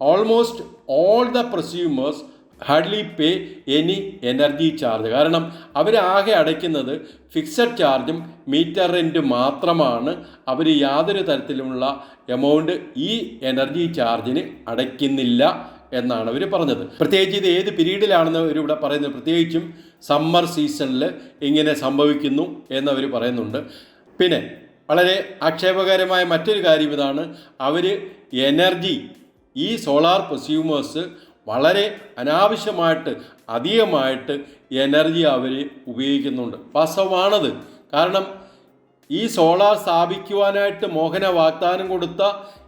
Almost all the prosumers hardly pay any energy charge കാരണം അവരാകെ അടയ്ക്കുന്നത് ഫിക്സഡ് ചാർജും മീറ്റർ റെന്റ് മാത്രമാണ് അവർ യാതൊരു തരത്തിലുമുള്ള എമൗണ്ട് ഈ എനർജി ചാർജിന് അടയ്ക്കുന്നില്ല എന്നാണ് അവർ പറഞ്ഞത്. പ്രത്യേകിച്ച് ഇത് ഏത് പീരീഡിലാണെന്ന് അവർ ഇവിടെ പറയുന്നത് പ്രത്യേകിച്ചും സമ്മർ സീസണിൽ ഇങ്ങനെ സംഭവിക്കുന്നു എന്നവർ പറയുന്നുണ്ട്. പിന്നെ വളരെ ആക്ഷേപകരമായ മറ്റൊരു കാര്യം ഇതാണ്. അവർ എനർജി ഈ സോളാർ പ്രസ്യൂമേഴ്സ് വളരെ അനാവശ്യമായിട്ട് അധികമായിട്ട് എനർജി അവർ ഉപയോഗിക്കുന്നുണ്ട്. വാസ്തവമാണത്. കാരണം ഈ സോളാർ സ്ഥാപിക്കുവാനായിട്ട് മോഹന വാഗ്ദാനം കൊടുത്ത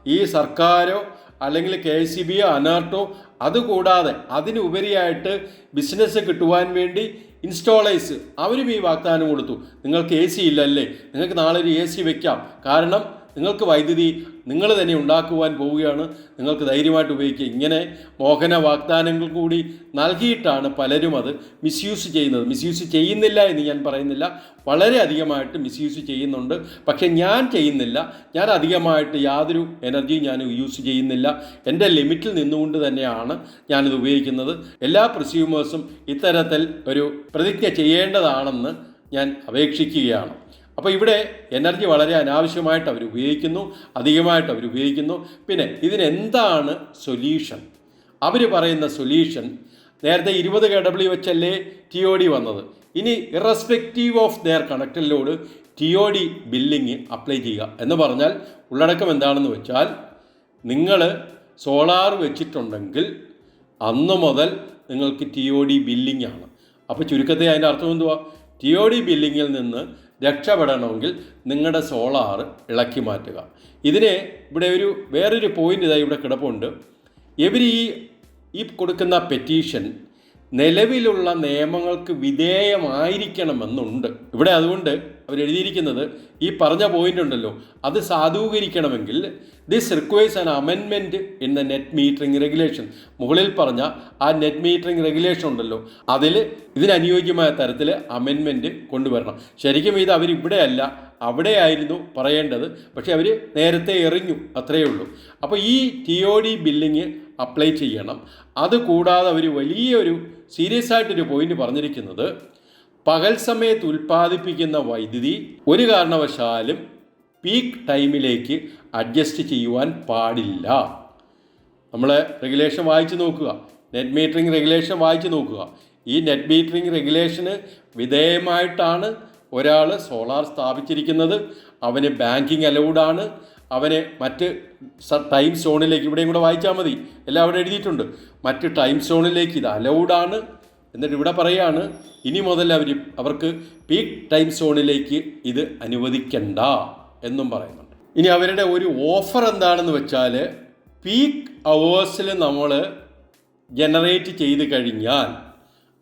ഈ സർക്കാരോ അല്ലെങ്കിൽ കെ എസ് സി ബിയോ അനാർട്ടോ അതുകൂടാതെ അതിനുപരിയായിട്ട് ബിസിനസ് കിട്ടുവാൻ വേണ്ടി ഇൻസ്റ്റോളേഴ്സ് അവരും ഈ വാഗ്ദാനം കൊടുത്തു. നിങ്ങൾക്ക് എ സി ഇല്ലല്ലേ? നിങ്ങൾക്ക് നാളെ ഒരു എ സി വെക്കാം. കാരണം നിങ്ങൾക്ക് വൈദ്യുതി നിങ്ങൾ തന്നെ ഉണ്ടാക്കുവാൻ പോവുകയാണ്. നിങ്ങൾക്ക് ധൈര്യമായിട്ട് ഉപയോഗിക്കുക. ഇങ്ങനെ മോഹന വാഗ്ദാനങ്ങൾ കൂടി നൽകിയിട്ടാണ് പലരും അത് മിസ്യൂസ് ചെയ്യുന്നത്. മിസ്യൂസ് ചെയ്യുന്നില്ല എന്ന് ഞാൻ പറയുന്നില്ല. വളരെ അധികമായിട്ട് മിസ്യൂസ് ചെയ്യുന്നുണ്ട്. പക്ഷെ ഞാൻ ചെയ്യുന്നില്ല. ഞാൻ അധികമായിട്ട് യാതൊരു എനർജിയും ഞാൻ യൂസ് ചെയ്യുന്നില്ല. എന്റെ ലിമിറ്റിൽ നിന്നുകൊണ്ട് തന്നെയാണ് ഞാനിത് ഉപയോഗിക്കുന്നത്. എല്ലാ പ്രസ്യൂമേഴ്സും ഇത്തരത്തിൽ ഒരു പ്രതിജ്ഞ ചെയ്യേണ്ടതാണെന്ന് ഞാൻ അപേക്ഷിക്കുകയാണ്. അപ്പോൾ ഇവിടെ എനർജി വളരെ അനാവശ്യമായിട്ട് അവർ ഉപയോഗിക്കുന്നു അധികമായിട്ട് അവർ ഉപയോഗിക്കുന്നു. പിന്നെ ഇതിനെന്താണ് സൊല്യൂഷൻ? അവർ പറയുന്ന സൊല്യൂഷൻ നേരത്തെ ഇരുപത് കെ ഡബ്ല്യു വെച്ചല്ലേ ടി ഒ ഡി വന്നത്. ഇനി irrespective of their connected load T O D billing apply ചെയ്യുക എന്ന് പറഞ്ഞാൽ ഉള്ളടക്കം എന്താണെന്ന് വെച്ചാൽ നിങ്ങൾ സോളാർ വെച്ചിട്ടുണ്ടെങ്കിൽ അന്ന് മുതൽ നിങ്ങൾക്ക് ടി ഒ ഡി ബില്ലിംഗ് ആണ്. അപ്പോൾ ചുരുക്കത്തിൽ അതിന്റെ അർത്ഥം എന്തുവാ? ടി ഒ ഡി ബില്ലിങ്ങിൽ നിന്ന് രക്ഷപ്പെടണമെങ്കിൽ നിങ്ങളുടെ സോളാർ ഇളക്കി മാറ്റുക. ഇതിനെ ഇവിടെ ഒരു വേറൊരു പോയിന്റ് ഇതായി ഇവിടെ കിടപ്പുണ്ട്. ഇവർ ഈ ഈ കൊടുക്കുന്ന പെറ്റീഷൻ നിലവിലുള്ള നിയമങ്ങൾക്ക് വിധേയമായിരിക്കണമെന്നുണ്ട്. ഇവിടെ അതുകൊണ്ട് അവർ എഴുതിയിരിക്കുന്നത് ഈ പറഞ്ഞ പോയിന്റ് ഉണ്ടല്ലോ. അത് സാധൂകരിക്കണമെങ്കിൽ this requires an അമെൻമെന്റ് in the net metering regulation മുകളിൽ പറഞ്ഞ ആ നെറ്റ് മീറ്ററിംഗ് റെഗുലേഷൻ ഉണ്ടല്ലോ. അതിൽ ഇതിനനുയോജ്യമായ തരത്തിൽ അമെൻമെന്റ് കൊണ്ടുവരണം. ശരിക്കും ഇത് അവരിവിടെയല്ല അവിടെയായിരുന്നു പറയേണ്ടത്. പക്ഷേ അവർ നേരത്തെ എറിഞ്ഞു അത്രയേ ഉള്ളൂ. അപ്പോൾ ഈ T O D billing apply ചെയ്യണം. അതുകൂടാതെ അവർ വലിയൊരു സീരിയസ് ആയിട്ടൊരു പോയിന്റ് പറഞ്ഞിരിക്കുന്നത് പകൽ സമയത്ത് ഉൽപ്പാദിപ്പിക്കുന്ന വൈദ്യുതി ഒരു കാരണവശാലും പീക്ക് ടൈമിലേക്ക് അഡ്ജസ്റ്റ് ചെയ്യുവാൻ പാടില്ല. നമ്മൾ റെഗുലേഷൻ വായിച്ചു നോക്കുക. നെറ്റ് മീറ്ററിംഗ് റെഗുലേഷൻ വായിച്ചു നോക്കുക. ഈ നെറ്റ് മീറ്ററിംഗ് റെഗുലേഷന് വിധേയമായിട്ടാണ് ഒരാൾ സോളാർ സ്ഥാപിച്ചിരിക്കുന്നത്. അവന് ബാങ്കിങ് അലൗഡാണ് അവന് മറ്റ് ടൈം സോണിലേക്ക് ഇവിടെയും കൂടെ വായിച്ചാൽ മതി. എല്ലാം അവിടെ എഴുതിയിട്ടുണ്ട്. മറ്റ് ടൈം സോണിലേക്ക് ഇത് അലൗഡാണ് എന്നിട്ട് ഇവിടെ പറയുകയാണ് ഇനി മുതൽ അവർ അവർക്ക് പീക്ക് ടൈം സോണിലേക്ക് ഇത് അനുവദിക്കണ്ട എന്നും പറയുന്നുണ്ട്. ഇനി അവരുടെ ഒരു ഓഫർ എന്താണെന്ന് വെച്ചാൽ പീക്ക് അവേഴ്സിൽ നമ്മൾ ജനറേറ്റ് ചെയ്ത് കഴിഞ്ഞാൽ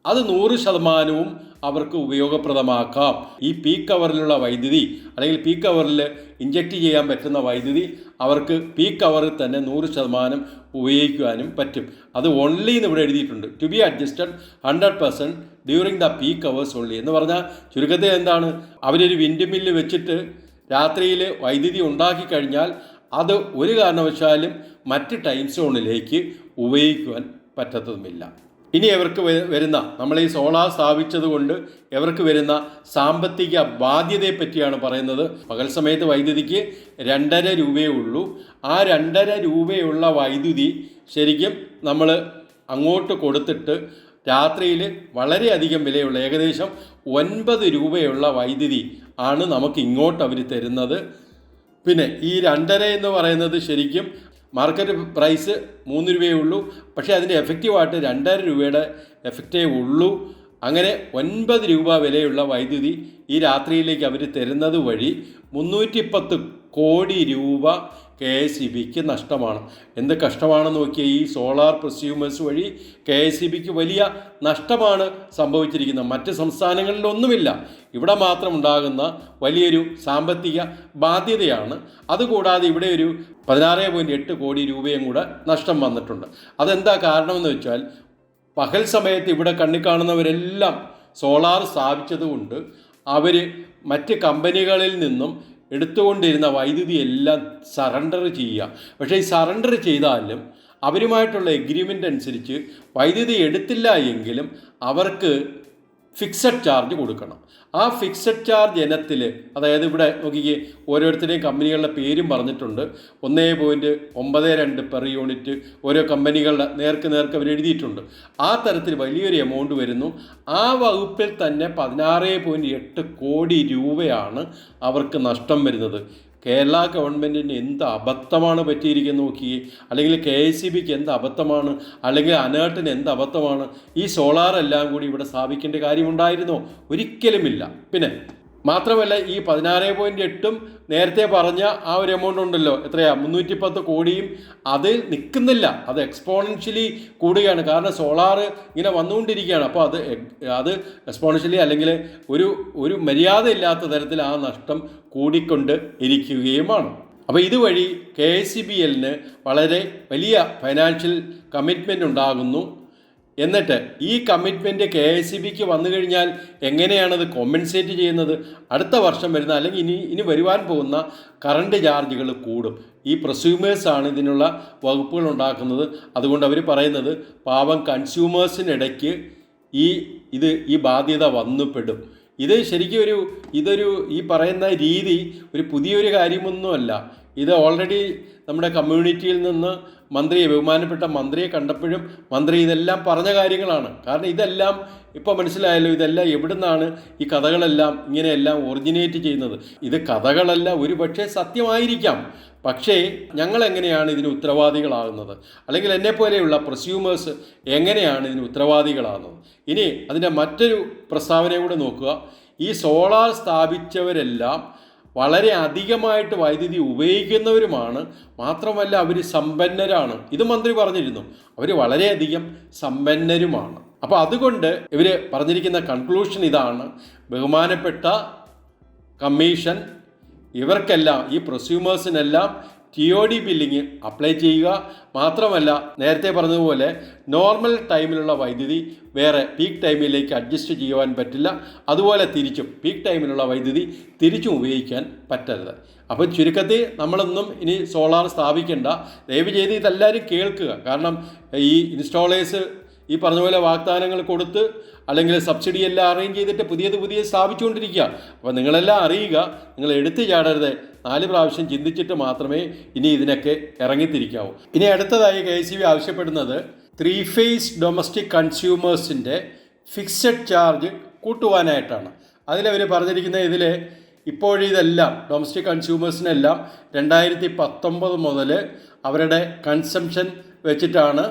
അത് നൂറ് ശതമാനവും അവർക്ക് ഉപയോഗപ്രദമാക്കാം. ഈ പീക്ക് അവറിലുള്ള വൈദ്യുതി അല്ലെങ്കിൽ പീക്ക് അവറിൽ ഇഞ്ചക്ട് ചെയ്യാൻ പറ്റുന്ന വൈദ്യുതി അവർക്ക് പീക്ക് അവറിൽ തന്നെ നൂറ് ശതമാനം ഉപയോഗിക്കുവാനും പറ്റും. അത് ഓൺലി എന്ന് ഇവിടെ എഴുതിയിട്ടുണ്ട്. To be adjusted hundred percent during the peak hours only എന്ന് പറഞ്ഞാൽ ചുരുക്കത്തിൽ എന്താണ്? അവരൊരു വിൻഡ് മില്ല് വെച്ചിട്ട് രാത്രിയിൽ വൈദ്യുതി ഉണ്ടാക്കി കഴിഞ്ഞാൽ അത് ഒരു കാരണവശാലും മറ്റ് ടൈം സോണിലേക്ക് ഉപയോഗിക്കുവാൻ പറ്റത്തതുമില്ല ഇനി അവർക്ക് വരുന്ന നമ്മൾ ഈ സോളാർ സ്ഥാപിച്ചത് കൊണ്ട് ഇവർക്ക് വരുന്ന സാമ്പത്തിക ബാധ്യതയെ പറ്റിയാണ് പറയുന്നത്. പകൽ സമയത്ത് വൈദ്യുതിക്ക് രണ്ടര രൂപയേ ഉള്ളൂ. ആ രണ്ടര രൂപയുള്ള വൈദ്യുതി ശരിക്കും നമ്മൾ അങ്ങോട്ട് കൊടുത്തിട്ട് രാത്രിയിൽ വളരെയധികം വിലയുള്ള ഏകദേശം ഒൻപത് രൂപയുള്ള വൈദ്യുതി ആണ് നമുക്ക് ഇങ്ങോട്ട് അവർ തരുന്നത്. പിന്നെ ഈ രണ്ടര എന്ന് പറയുന്നത് ശരിക്കും മാർക്കറ്റ് പ്രൈസ് മൂന്ന് രൂപയേ ഉള്ളൂ. പക്ഷേ അതിന്റെ എഫക്റ്റീവായിട്ട് രണ്ടര രൂപയുടെ എഫക്റ്റേ ഉള്ളൂ. അങ്ങനെ ഒൻപത് രൂപ വിലയുള്ള വൈദ്യുതി ഈ രാത്രിയിലേക്ക് അവർ തരുന്നത് വഴി മുന്നൂറ്റിപ്പത്ത് കോടി രൂപ കെ എസ് ഇ ബിക്ക് നഷ്ടമാണ്. എന്ത് കഷ്ടമാണെന്ന് നോക്കിയാൽ ഈ സോളാർ പ്രസ്യൂമേഴ്സ് വഴി കെ എസ് ഇ ബിക്ക് വലിയ നഷ്ടമാണ് സംഭവിച്ചിരിക്കുന്നത്. മറ്റ് സംസ്ഥാനങ്ങളിലൊന്നുമില്ല ഇവിടെ മാത്രം ഉണ്ടാകുന്ന വലിയൊരു സാമ്പത്തിക ബാധ്യതയാണ്. അതുകൂടാതെ ഇവിടെ ഒരു പതിനാറ് പോയിന്റ് എട്ട് കോടി രൂപയും കൂടെ നഷ്ടം വന്നിട്ടുണ്ട്. അതെന്താ കാരണമെന്ന് വെച്ചാൽ പകൽ സമയത്ത് ഇവിടെ കണ്ണി കാണുന്നവരെല്ലാം സോളാർ സ്ഥാപിച്ചതുകൊണ്ട് അവർ മറ്റ് കമ്പനികളിൽ നിന്നും എടുത്തുകൊണ്ടിരുന്ന വൈദ്യുതി എല്ലാം സറണ്ടർ ചെയ്യുക. പക്ഷേ ഈ സറണ്ടർ ചെയ്താലും അവരുമായിട്ടുള്ള എഗ്രിമെന്റ് അനുസരിച്ച് വൈദ്യുതി എടുത്തില്ല എങ്കിലും അവർക്ക് ഫിക്സഡ് ചാർജ് കൊടുക്കണം. ആ ഫിക്സഡ് ചാർജ് ഇനത്തിൽ അതായത് ഇവിടെ നോക്കിക്കേ ഓരോരുത്തരുടെയും കമ്പനികളുടെ പേരും പറഞ്ഞിട്ടുണ്ട്. ഒന്നേ പോയിന്റ് ഒമ്പത് രണ്ട് പെർ യൂണിറ്റ് ഓരോ കമ്പനികളുടെ നേർക്ക് നേർക്ക് അവർ എഴുതിയിട്ടുണ്ട്. ആ തരത്തിൽ വലിയൊരു എമൗണ്ട് വരുന്നു. ആ വകുപ്പിൽ തന്നെ പതിനാറ് പോയിന്റ് എട്ട് കോടി രൂപയാണ് അവർക്ക് നഷ്ടം വരുന്നത്. കേരള ഗവൺമെന്റിന് എന്ത് അബദ്ധമാണ് പറ്റിയിരിക്കുന്നത് നോക്കിയേ അല്ലെങ്കിൽ കെ എസ് സി ബിക്ക് എന്ത് അബദ്ധമാണ്. അല്ലെങ്കിൽ അനേട്ടിന് എന്ത് അബദ്ധമാണ്. ഈ സോളാർ എല്ലാം കൂടി ഇവിടെ സ്ഥാപിക്കേണ്ട കാര്യമുണ്ടായിരുന്നോ? ഒരിക്കലുമില്ല. പിന്നെ മാത്രമല്ല ഈ പതിനാറ് പോയിന്റ് എട്ടും നേരത്തെ പറഞ്ഞ ആ ഒരു എമൗണ്ട് ഉണ്ടല്ലോ. എത്രയാ? മുന്നൂറ്റി പത്ത് കോടിയും അത് നിൽക്കുന്നില്ല. അത് എക്സ്പോണൻഷ്യലി കൂടുകയാണ്. കാരണം സോളാർ ഇങ്ങനെ വന്നുകൊണ്ടിരിക്കുകയാണ്. അപ്പോൾ അത് അത് എക്സ്പോണൻഷ്യലി അല്ലെങ്കിൽ ഒരു ഒരു മര്യാദയില്ലാത്ത തരത്തിൽ ആ നഷ്ടം കൂടിക്കൊണ്ട് ഇരിക്കുകയുമാണ്. അപ്പോൾ ഇതുവഴി കെ എസ് സി ബി എല്ലിന് വളരെ വലിയ ഫൈനാൻഷ്യൽ കമ്മിറ്റ്മെന്റ് ഉണ്ടാകുന്നു. എന്നിട്ട് ഈ കമ്മിറ്റ്മെന്റ് കെ എസ് സി ബിക്ക് വന്നു കഴിഞ്ഞാൽ എങ്ങനെയാണത് കോമ്പൻസേറ്റ് ചെയ്യുന്നത്? അടുത്ത വർഷം വരുന്ന അല്ലെങ്കിൽ ഇനി ഇനി വരുവാൻ പോകുന്ന കറണ്ട് ചാർജുകൾ കൂടും. ഈ പ്രസ്യൂമേഴ്സാണ് ഇതിനുള്ള വകുപ്പുകൾ ഉണ്ടാക്കുന്നത്. അതുകൊണ്ട് അവർ പറയുന്നത് പാവം കൺസ്യൂമേഴ്സിനിടയ്ക്ക് ഈ ഇത് ഈ ബാധ്യത വന്നുപെടും. ഇത് ശരിക്കും ഒരു ഇതൊരു ഈ പറയുന്ന രീതി ഒരു പുതിയൊരു കാര്യമൊന്നുമല്ല. ഇത് ഓൾറെഡി നമ്മുടെ കമ്മ്യൂണിറ്റിയിൽ നിന്ന് മന്ത്രിയെ ബഹുമാനപ്പെട്ട മന്ത്രിയെ കണ്ടപ്പോഴും മന്ത്രി ഇതെല്ലാം പറഞ്ഞ കാര്യങ്ങളാണ്. കാരണം ഇതെല്ലാം ഇപ്പോൾ മനസ്സിലായല്ലോ ഇതെല്ലാം എവിടുന്നാണ് ഈ കഥകളെല്ലാം ഇങ്ങനെയെല്ലാം ഒറിജിനേറ്റ് ചെയ്യുന്നത്. ഇത് കഥകളല്ല ഒരു പക്ഷേ സത്യമായിരിക്കാം. പക്ഷേ ഞങ്ങൾ എങ്ങനെയാണ് ഇതിന് ഉത്തരവാദികളാകുന്നത്? അല്ലെങ്കിൽ എന്നെപ്പോലെയുള്ള പ്രസ്യൂമേഴ്സ് എങ്ങനെയാണ് ഇതിന് ഉത്തരവാദികളാകുന്നത്? ഇനി അതിന്റെ മറ്റൊരു പ്രസ്താവനയും കൂടെ നോക്കുക. ഈ സോളാർ സ്ഥാപിച്ചവരെല്ലാം വളരെ അധികമായിട്ട് വൈദ്യുതി ഉപയോഗിക്കുന്നവരുമാണ്. മാത്രമല്ല അവർ സമ്പന്നരാണ്. ഇത് മന്ത്രി പറഞ്ഞിരുന്നു. അവർ വളരെയധികം സമ്പന്നരുമാണ്. അപ്പോൾ അതുകൊണ്ട് ഇവർ പറഞ്ഞിരിക്കുന്ന കൺക്ലൂഷൻ ഇതാണ്. ബഹുമാനപ്പെട്ട കമ്മീഷൻ ഇവർക്കെല്ലാം ഈ പ്രൊസ്യൂമേഴ്സിനെല്ലാം T O D billing apply ചെയ്യുക. മാത്രമല്ല നേരത്തെ പറഞ്ഞതുപോലെ നോർമൽ ടൈമിലുള്ള വൈദ്യുതി വേറെ പീക്ക് ടൈമിലേക്ക് അഡ്ജസ്റ്റ് ചെയ്യുവാൻ പറ്റില്ല. അതുപോലെ തിരിച്ചും പീക്ക് ടൈമിലുള്ള വൈദ്യുതി തിരിച്ചും ഉപയോഗിക്കാൻ പറ്റരുത്. അപ്പോൾ ചുരുക്കത്തിൽ നമ്മളൊന്നും ഇനി സോളാർ സ്ഥാപിക്കേണ്ട. ദയവ് ചെയ്ത് ഇതെല്ലാവരും കേൾക്കുക. കാരണം ഈ ഇൻസ്റ്റാളേഴ്സ് ഈ പറഞ്ഞപോലെ വാഗ്ദാനങ്ങൾ കൊടുത്ത് അല്ലെങ്കിൽ സബ്സിഡി എല്ലാം അറേഞ്ച് ചെയ്തിട്ട് പുതിയത് പുതിയത് സ്ഥാപിച്ചുകൊണ്ടിരിക്കുക. അപ്പോൾ നിങ്ങളെല്ലാം അറിയുക. നിങ്ങൾ എടുത്തു ചാടരുത്. നാല് പ്രാവശ്യം ചിന്തിച്ചിട്ട് മാത്രമേ ഇനി ഇതിനൊക്കെ ഇറങ്ങിത്തിരിക്കാവൂ. ഇനി അടുത്തതായി കെ സി ബി ആവശ്യപ്പെടുന്നത് ത്രീ ഫേസ് ഡൊമസ്റ്റിക് കൺസ്യൂമേഴ്സിന്റെ ഫിക്സഡ് ചാർജ് കൂട്ടുവാനായിട്ടാണ്. അതിലവർ പറഞ്ഞിരിക്കുന്ന ഇതിൽ ഇപ്പോഴിതെല്ലാം ഡൊമസ്റ്റിക് കൺസ്യൂമേഴ്സിനെല്ലാം രണ്ടായിരത്തി പത്തൊമ്പത് മുതൽ അവരുടെ കൺസംഷൻ വെച്ചിട്ടാണ്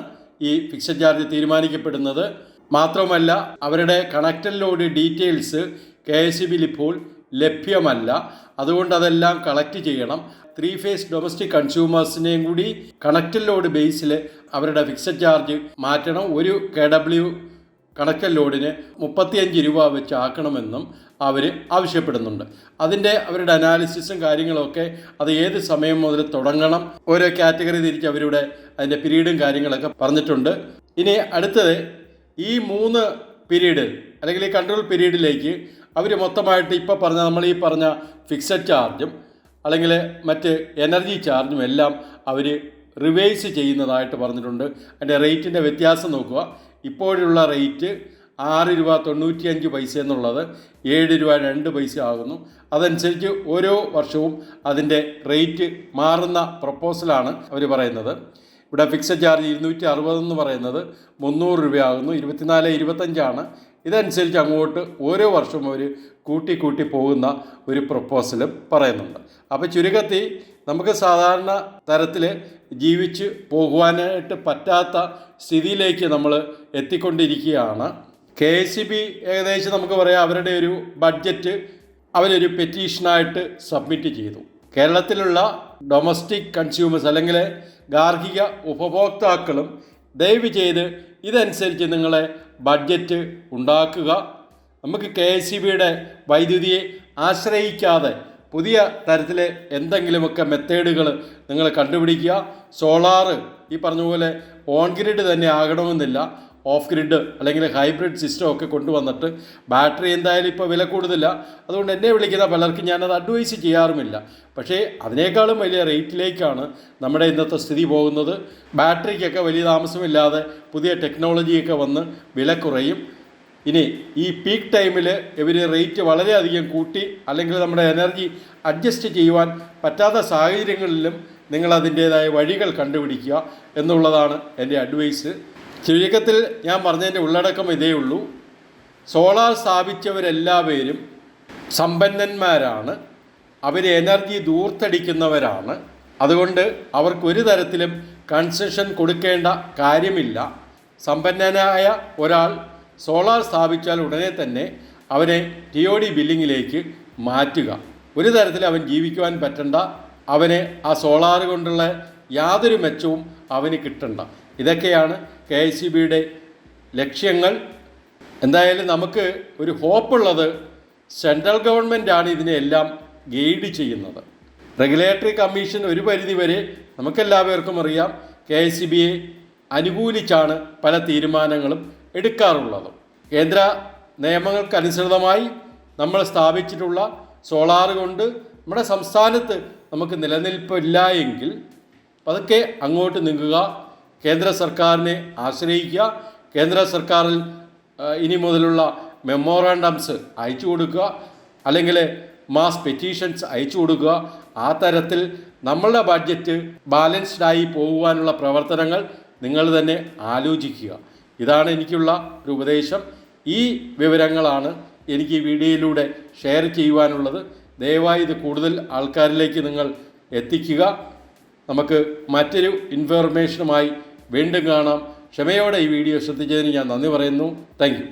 ഈ ഫിക്സഡ് ചാർജ് തീരുമാനിക്കപ്പെടുന്നത്. മാത്രമല്ല അവരുടെ connected load details K S ബിയിൽ ഇപ്പോൾ ലഭ്യമല്ല. അതുകൊണ്ട് അതെല്ലാം കളക്ട് ചെയ്യണം. ത്രീ ഫേസ് ഡൊമസ്റ്റിക് കൺസ്യൂമേഴ്സിനെയും കൂടി കണക്റ്റഡ് ലോഡ് ബേസിൽ അവരുടെ ഫിക്സഡ് ചാർജ് മാറ്റണം. ഒരു കെ ഡബ്ല്യു കണക്കൽ ലോഡിന് മുപ്പത്തിയഞ്ച് രൂപ വെച്ച് ആക്കണമെന്നും അവർ ആവശ്യപ്പെടുന്നുണ്ട്. അതിന്റെ അവരുടെ അനാലിസിസും കാര്യങ്ങളൊക്കെ അത് ഏത് സമയം മുതൽ തുടങ്ങണം ഓരോ കാറ്റഗറി തിരിച്ച് അവരുടെ അതിന്റെ പിരീഡും കാര്യങ്ങളൊക്കെ പറഞ്ഞിട്ടുണ്ട്. ഇനി അടുത്തത് ഈ മൂന്ന് പിരീഡ് അല്ലെങ്കിൽ ഈ കൺട്രോൾ പീരീഡിലേക്ക് അവർ മൊത്തമായിട്ട് ഇപ്പോൾ പറഞ്ഞ നമ്മൾ ഈ പറഞ്ഞ ഫിക്സഡ് ചാർജും അല്ലെങ്കിൽ മറ്റ് എനർജി ചാർജും എല്ലാം അവർ റിവേഴ്സ് ചെയ്യുന്നതായിട്ട് പറഞ്ഞിട്ടുണ്ട്. അതിന്റെ റേറ്റിന്റെ വ്യത്യാസം നോക്കുക. ഇപ്പോഴുള്ള റേറ്റ് ആറ് രൂപ തൊണ്ണൂറ്റിയഞ്ച് പൈസ എന്നുള്ളത് ഏഴ് രൂപ രണ്ട് പൈസ ആകുന്നു. അതനുസരിച്ച് ഓരോ വർഷവും അതിന്റെ റേറ്റ് മാറുന്ന പ്രപ്പോസലാണ് അവർ പറയുന്നത്. ഇവിടെ ഫിക്സഡ് ചാർജ് ഇരുന്നൂറ്റി അറുപതെന്ന് പറയുന്നത് മുന്നൂറ് രൂപയാകുന്നു. ഇരുപത്തിനാല് ഇരുപത്തഞ്ചാണ് ഇതനുസരിച്ച് അങ്ങോട്ട് ഓരോ വർഷവും അവർ കൂട്ടി കൂട്ടി പോകുന്ന ഒരു പ്രപ്പോസൽ പറയുന്നുണ്ട്. അപ്പോൾ ചുരുക്കത്തിൽ നമുക്ക് സാധാരണ തരത്തിൽ ജീവിച്ച് പോകുവാനായിട്ട് പറ്റാത്ത സ്ഥിതിയിലേക്ക് നമ്മൾ എത്തിക്കൊണ്ടിരിക്കുകയാണ്. കെ സി ബി ഏകദേശം നമുക്ക് പറയാം അവരുടെ ഒരു ബഡ്ജറ്റ് അവരൊരു പെറ്റീഷനായിട്ട് സബ്മിറ്റ് ചെയ്തു. കേരളത്തിലുള്ള ഡൊമസ്റ്റിക് കൺസ്യൂമേഴ്സ് അല്ലെങ്കിൽ ഗാർഹിക ഉപഭോക്താക്കളും ദയവ് ചെയ്ത് ഇതനുസരിച്ച് നിങ്ങളെ ബഡ്ജറ്റ് ഉണ്ടാക്കുക. നമുക്ക് കെ എസ് സി ബിയുടെ വൈദ്യുതിയെ ആശ്രയിക്കാതെ പുതിയ തരത്തിലെ എന്തെങ്കിലുമൊക്കെ മെത്തേഡുകൾ നിങ്ങൾ കണ്ടുപിടിക്കുക. സോളാറ് ഈ പറഞ്ഞ പോലെ ഓൺഗ്രിഡ് തന്നെ ആകണമെന്നില്ല. ഓഫ് ഗ്രിഡ് അല്ലെങ്കിൽ ഹൈബ്രിഡ് സിസ്റ്റം ഒക്കെ കൊണ്ടുവന്നിട്ട് ബാറ്ററി എന്തായാലും ഇപ്പോൾ വില കൂടുതല. അതുകൊണ്ട് എന്നെ വിളിക്കുന്ന പലർക്കും ഞാനത് അഡ്വൈസ് ചെയ്യാറുമില്ല. പക്ഷേ അതിനേക്കാളും വലിയ റേറ്റിലേക്കാണ് നമ്മുടെ ഇന്നത്തെ സ്ഥിതി പോകുന്നത്. ബാറ്ററിക്കൊക്കെ വലിയ താമസമില്ലാതെ പുതിയ ടെക്നോളജിയൊക്കെ വന്ന് വില കുറയും. ഇനി ഈ പീക്ക് ടൈമിൽ ഇവർ റേറ്റ് വളരെയധികം കൂട്ടി അല്ലെങ്കിൽ നമ്മുടെ എനർജി അഡ്ജസ്റ്റ് ചെയ്യുവാൻ പറ്റാത്ത സാഹചര്യങ്ങളിലും നിങ്ങൾ അതിന്റേതായ വഴികൾ കണ്ടുപിടിക്കുക എന്നുള്ളതാണ് എന്റെ അഡ്വൈസ്. ചുരുക്കത്തിൽ ഞാൻ പറഞ്ഞതിന്റെ ഉള്ളടക്കം ഇതേ ഉള്ളൂ. സോളാർ സ്ഥാപിച്ചവരെല്ലാവരും സമ്പന്നന്മാരാണ്. അവർ എനർജി ദൂർത്തടിക്കുന്നവരാണ്. അതുകൊണ്ട് അവർക്ക് ഒരു തരത്തിലും കൺസെഷൻ കൊടുക്കേണ്ട കാര്യമില്ല. സമ്പന്നനായ ഒരാൾ സോളാർ സ്ഥാപിച്ചാൽ ഉടനെ തന്നെ അവനെ ടി ഒ ഡി ബില്ലിങ്ങിലേക്ക് മാറ്റുക. ഒരു തരത്തിൽ അവൻ ജീവിക്കുവാൻ പറ്റണ്ട. അവന് ആ സോളാർ കൊണ്ടുള്ള യാതൊരു മെച്ചവും അവന് കിട്ടണ്ട. ഇതൊക്കെയാണ് കെ എസ് സി ബിയുടെ ലക്ഷ്യങ്ങൾ. എന്തായാലും നമുക്ക് ഒരു ഹോപ്പുള്ളത് സെൻട്രൽ ഗവൺമെന്റാണ് ഇതിനെല്ലാം ഗൈഡ് ചെയ്യുന്നത്. റെഗുലേറ്ററി കമ്മീഷൻ ഒരു പരിധി വരെ നമുക്കെല്ലാവർക്കും അറിയാം കെ എസ് സി ബിയെ അനുകൂലിച്ചാണ് പല തീരുമാനങ്ങളും എടുക്കാറുള്ളത്. കേന്ദ്ര നിയമങ്ങൾക്കനുസൃതമായി നമ്മൾ സ്ഥാപിച്ചിട്ടുള്ള സോളാർ കൊണ്ട് നമ്മുടെ സംസ്ഥാനത്ത് നമുക്ക് നിലനിൽപ്പില്ല എങ്കിൽ പതുക്കെ അങ്ങോട്ട് നീങ്ങുക കേന്ദ്ര സർക്കാരിനെ ആശ്രയിക്കുക കേന്ദ്ര സർക്കാരിൽ ഇനി മുതലുള്ള മെമ്മോറാണ്ടംസ് അയച്ചു കൊടുക്കുക അല്ലെങ്കിൽ മാസ് പെറ്റീഷൻസ് അയച്ചു കൊടുക്കുക. ആ തരത്തിൽ നമ്മളുടെ ബഡ്ജറ്റ് ബാലൻസ്ഡായി പോകുവാനുള്ള പ്രവർത്തനങ്ങൾ നിങ്ങൾ തന്നെ ആലോചിക്കുക. ഇതാണ് എനിക്കുള്ള ഒരു ഉപദേശം. ഈ വിവരങ്ങളാണ് എനിക്ക് ഈ വീഡിയോയിലൂടെ ഷെയർ ചെയ്യുവാനുള്ളത്. ദയവായി ഇത് കൂടുതൽ ആൾക്കാരിലേക്ക് നിങ്ങൾ എത്തിക്കുക. നമുക്ക് മറ്റൊരു ഇൻഫർമേഷനുമായി വീണ്ടും കാണാം. ക്ഷമയോടെ ഈ വീഡിയോ ശ്രദ്ധിച്ചതിന് ഞാൻ നന്ദി പറയുന്നു. താങ്ക്